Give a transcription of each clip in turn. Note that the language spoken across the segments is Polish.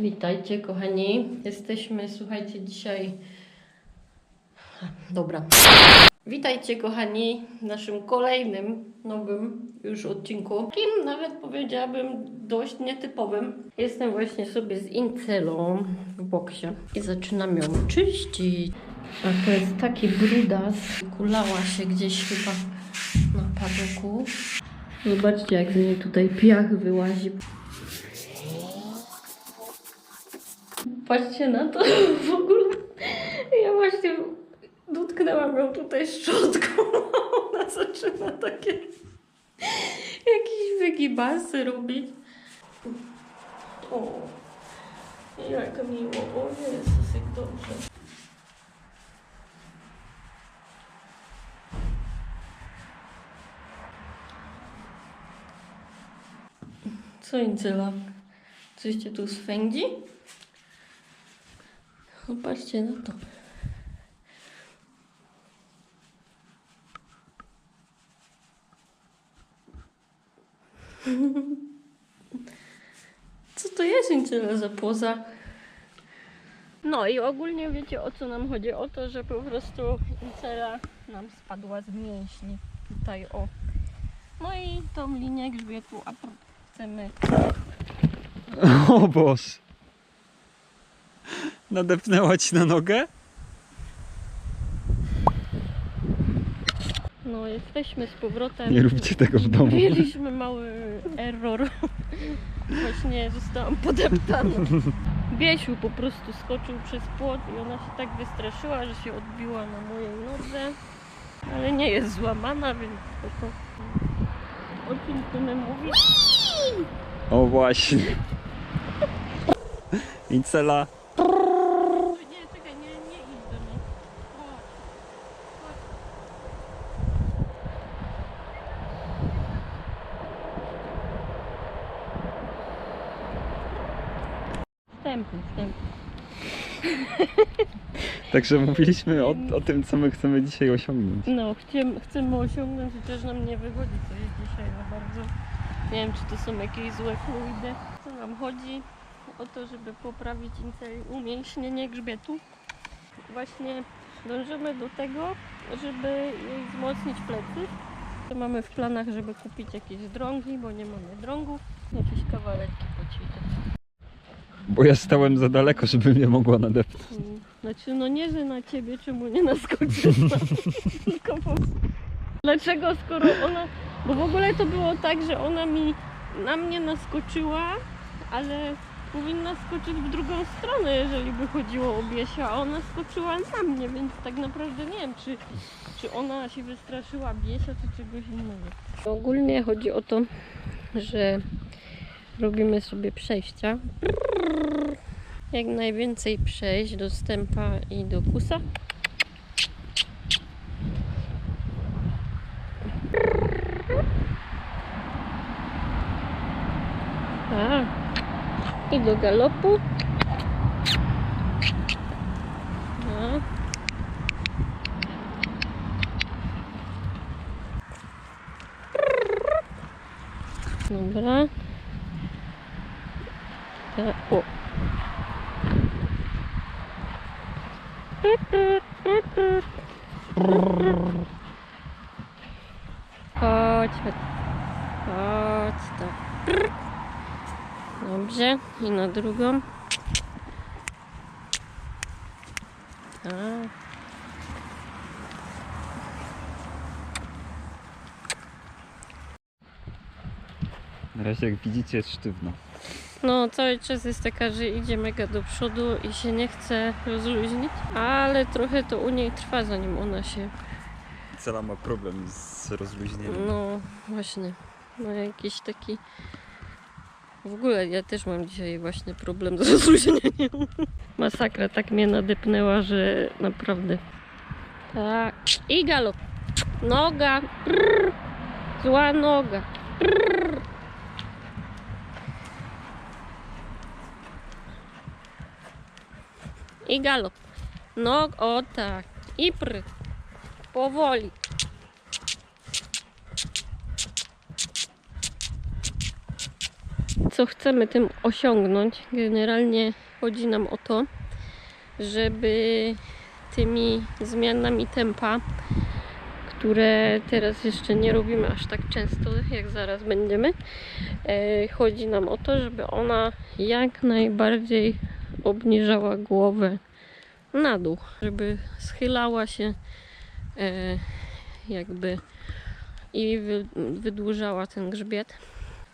Witajcie, kochani. Jesteśmy, słuchajcie, dzisiaj. Dobra. Witajcie, kochani, w naszym kolejnym, nowym już odcinku. Takim nawet powiedziałabym dość nietypowym. Jestem właśnie sobie z Incelą w boksie i zaczynam ją czyścić. A to jest taki brudas. Kulała się gdzieś chyba na padoku. Zobaczcie, jak z niej tutaj piach wyłazi. Patrzcie na to w ogóle. Ja właśnie dotknęłam ją tutaj szczotką. Ona zaczyna takie jakieś wygibasy robić. O, jak miło. O Jezus, jak dobrze. Co Incela? Coś cię tu swędzi? Popatrzcie na to. Co to jest Incela za poza? No i ogólnie wiecie o co nam chodzi? O to, że po prostu Incela nam spadła z mięśni. Tutaj o. No i tą linię grzbietu a chcemy O Boż. Nadepnęła ci na nogę? No, jesteśmy z powrotem. Nie róbcie tego w domu. Mieliśmy mały error. Właśnie zostałam podeptana. Biesiu po prostu skoczył przez płot i ona się tak wystraszyła, że się odbiła na mojej nodze. Ale nie jest złamana, więc spoko. O czym chcemy mówić? O właśnie. Incela. Nie, czekaj, nie, nie idź do niej. Chodź. Wstępny, wstępny. Także mówiliśmy o, o tym, co my chcemy dzisiaj osiągnąć. No, chcemy, chcemy osiągnąć, chociaż nam nie wychodzi coś dzisiaj za bardzo. Nie wiem, czy to są jakieś złe fluidy. Co nam chodzi? O to, żeby poprawić umięśnienie grzbietu. Właśnie dążymy do tego, żeby jej wzmocnić plecy. To mamy w planach, żeby kupić jakieś drągi, bo nie mamy drągów. Jakieś kawałeczki poćwiczyć. Bo ja stałem za daleko, żeby mnie mogła nadepnąć. Mm, Znaczy, no nie, że na ciebie, czemu nie naskoczysz na tylko po... Dlaczego, skoro ona... Bo w ogóle to było tak, że ona mi na mnie naskoczyła, ale powinna skoczyć w drugą stronę, jeżeli by chodziło o Biesia, a ona skoczyła na mnie, więc tak naprawdę nie wiem, czy, czy ona się wystraszyła Biesia, czy czegoś innego. Ogólnie chodzi o to, że robimy sobie przejścia jak najwięcej przejść do stępa i do kusa. A, I do galopu. A. Dobra. O. Chodź, chodź. Chodź, to. Dobrze. I na drugą. Tak. Na razie, jak widzicie, jest sztywno. No, cały czas jest taka, że idzie mega do przodu i się nie chce rozluźnić, ale trochę to u niej trwa, zanim ona się Incela ma problem z rozluźnieniem. No właśnie, ma jakiś taki. W ogóle ja też mam dzisiaj właśnie problem z rozluźnieniem. Masakra tak mnie nadepnęła, że naprawdę. Tak. I galop. Noga. Prrr. Zła noga. I galop. Nog, o tak. I pr. Powoli. co chcemy tym osiągnąć. Generalnie chodzi nam o to, żeby tymi zmianami tempa, które teraz jeszcze nie robimy aż tak często, jak zaraz będziemy, e, chodzi nam o to, żeby ona jak najbardziej obniżała głowę na dół, żeby schylała się e, jakby i wy, wydłużała ten grzbiet.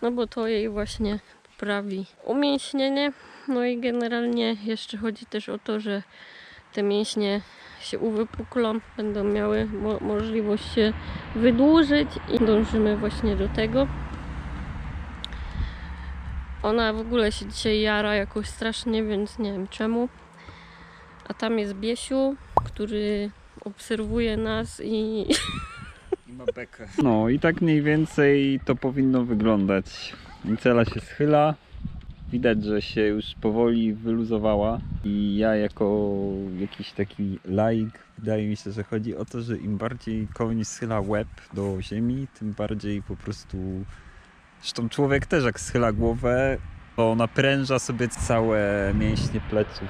No bo to jej właśnie poprawi umięśnienie. No i generalnie jeszcze chodzi też o to, że te mięśnie się uwypuklą, będą miały mo- możliwość się wydłużyć i dążymy właśnie do tego. Ona w ogóle się dzisiaj jara jakoś strasznie, więc nie wiem czemu. A tam jest Biesiu, który obserwuje nas i I ma bekę. No i tak mniej więcej to powinno wyglądać. Incela się schyla. Widać, że się już powoli wyluzowała i ja jako jakiś taki laik wydaje mi się, że chodzi o to, że im bardziej koń schyla łeb do ziemi, tym bardziej po prostu zresztą człowiek też jak schyla głowę, to napręża sobie całe mięśnie pleców.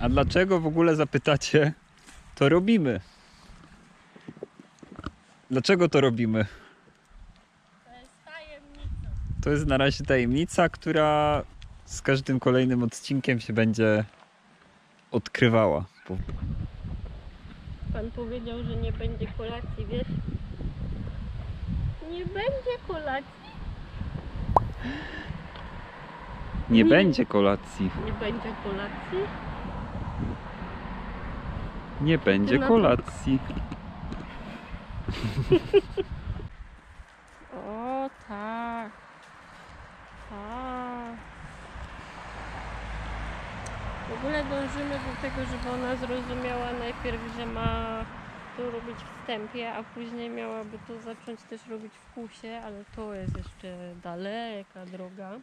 A dlaczego w ogóle zapytacie, to robimy? Dlaczego to robimy? To jest na razie tajemnica, która z każdym kolejnym odcinkiem się będzie odkrywała. Pan powiedział, że nie będzie kolacji, wiesz? Nie będzie kolacji. Nie Nie. będzie kolacji. Nie będzie kolacji. Nie będzie na to- kolacji. O tak. Tak. W ogóle dążymy do tego, żeby ona zrozumiała najpierw, że ma to robić wstępie, a później miałaby to zacząć też robić w kusie, ale to jest jeszcze daleka droga.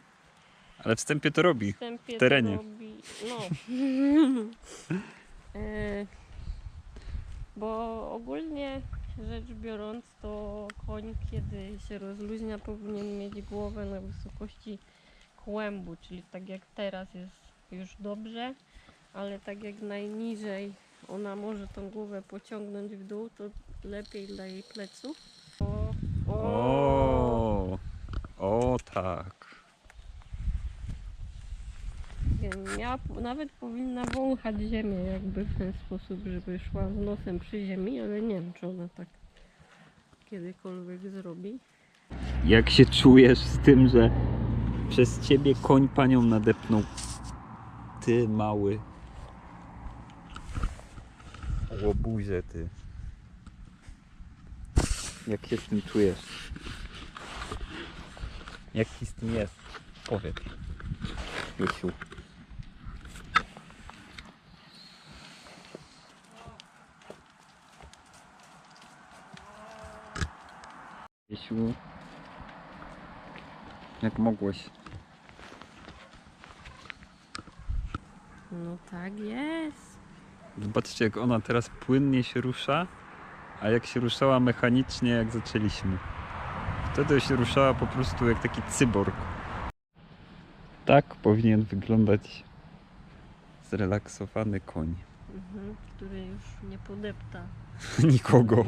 Ale wstępie to robi. wstępie w terenie. To robi, no. E, Bo ogólnie rzecz biorąc, to koń, kiedy się rozluźnia, powinien mieć głowę na wysokości kłębu, czyli tak jak teraz jest już dobrze, ale tak jak najniżej ona może tą głowę pociągnąć w dół, to lepiej dla jej pleców. O, O, o tak. Miała, nawet powinna wąchać ziemię jakby w ten sposób, żeby szła z nosem przy ziemi, ale nie wiem, czy ona tak kiedykolwiek zrobi. Jak się czujesz z tym, że przez ciebie koń panią nadepnął? Ty mały. Łobuzie ty. Jak się z tym czujesz? Jak ci z tym jest? Powiedz. Jusiu. Jesiu. Jak mogłeś? No tak jest. Zobaczcie, jak ona teraz płynnie się rusza, a jak się ruszała mechanicznie, jak zaczęliśmy. Wtedy się ruszała po prostu jak taki cyborg. Tak powinien wyglądać zrelaksowany koń. Mhm, który już nie podepta. Nikogo.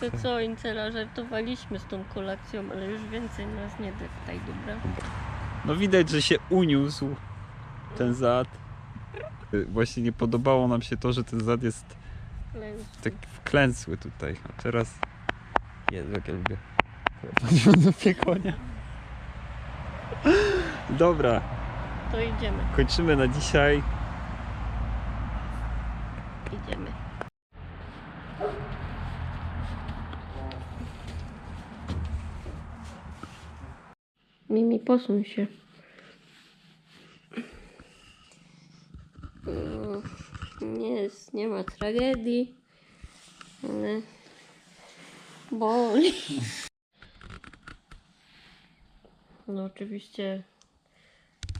To co, Incela, żartowaliśmy z tą kolacją, ale już więcej nas nie deptaj, dobra? No widać, że się uniósł ten zad. Właśnie nie podobało nam się to, że ten zad jest Klęsły. tak wklęsły tutaj. A teraz... Jezu, jak ja lubię. Lubię konia. Dobra, To idziemy, kończymy na dzisiaj. idziemy. Mimi, posuń się. Nie ma tragedii, ale boli. No oczywiście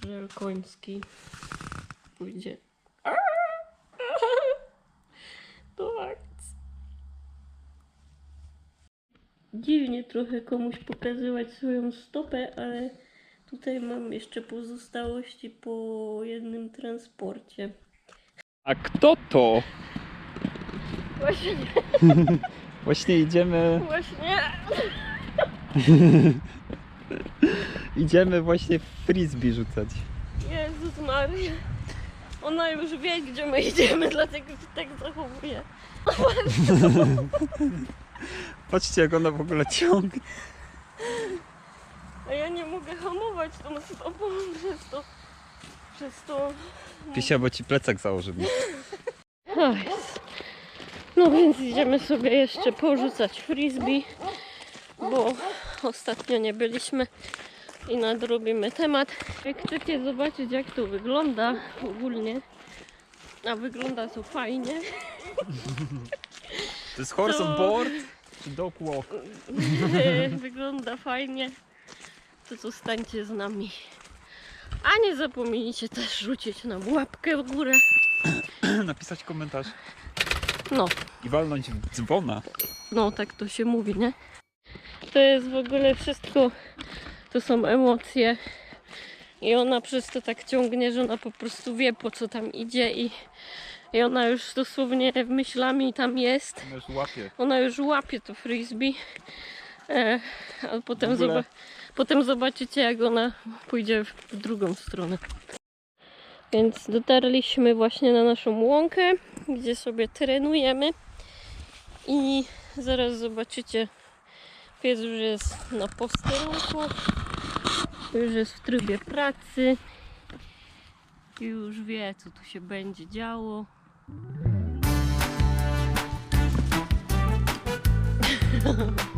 żel koński pójdzie do dziwnie trochę komuś pokazywać swoją stopę, ale tutaj mam jeszcze pozostałości po jednym transporcie. A kto to? Właśnie, Właśnie idziemy, właśnie. idziemy właśnie frisbee rzucać. Jezus Maria. Ona już wie, gdzie my idziemy, dlatego się tak zachowuje. Patrzcie jak ona w ogóle ciągnie. A ja nie mogę hamować tą stopą przez to. Przez to. Pisia, bo ci plecak jest. No więc idziemy sobie jeszcze porzucać frisbee, bo ostatnio nie byliśmy i nadrobimy temat. Jak chcecie zobaczyć jak to wygląda ogólnie, a wygląda to fajnie, To jest horse on board czy dog walk? wygląda fajnie, to zostańcie z nami. A nie zapomnijcie też rzucić nam łapkę w górę. Napisać komentarz No, i walnąć w dzwona. No, tak to się mówi, nie? To jest w ogóle wszystko, to są emocje. I ona przez to tak ciągnie, że ona po prostu wie po co tam idzie i, i ona już dosłownie myślami tam jest. Ona już łapie. Ona już łapie to frisbee. E, a potem, W ogóle- zoba- potem zobaczycie jak ona pójdzie w, drugą stronę. Więc dotarliśmy właśnie na naszą łąkę, gdzie sobie trenujemy. I zaraz zobaczycie, pies już jest na posterunku, już jest w trybie pracy, już wie co tu się będzie działo.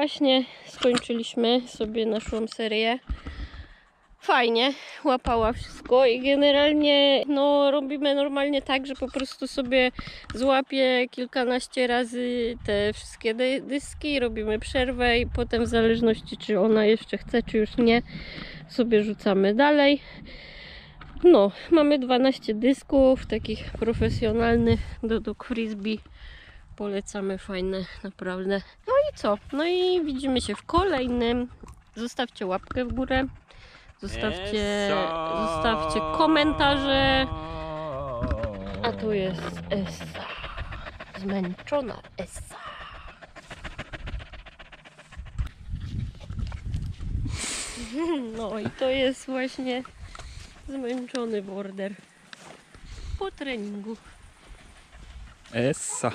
właśnie skończyliśmy sobie naszą serię. Fajnie, łapała wszystko i generalnie no, robimy normalnie tak, że po prostu sobie złapię kilkanaście razy te wszystkie dy- dyski, robimy przerwę i potem w zależności czy ona jeszcze chce, czy już nie, sobie rzucamy dalej. No, mamy 12 dysków, takich profesjonalnych do, do frisbee. Polecamy, fajne, naprawdę. No i co? No i widzimy się w kolejnym. Zostawcie łapkę w górę. Zostawcie, zostawcie komentarze. A tu jest Essa. Zmęczona Essa. No i to jest właśnie zmęczony border po treningu. Essa.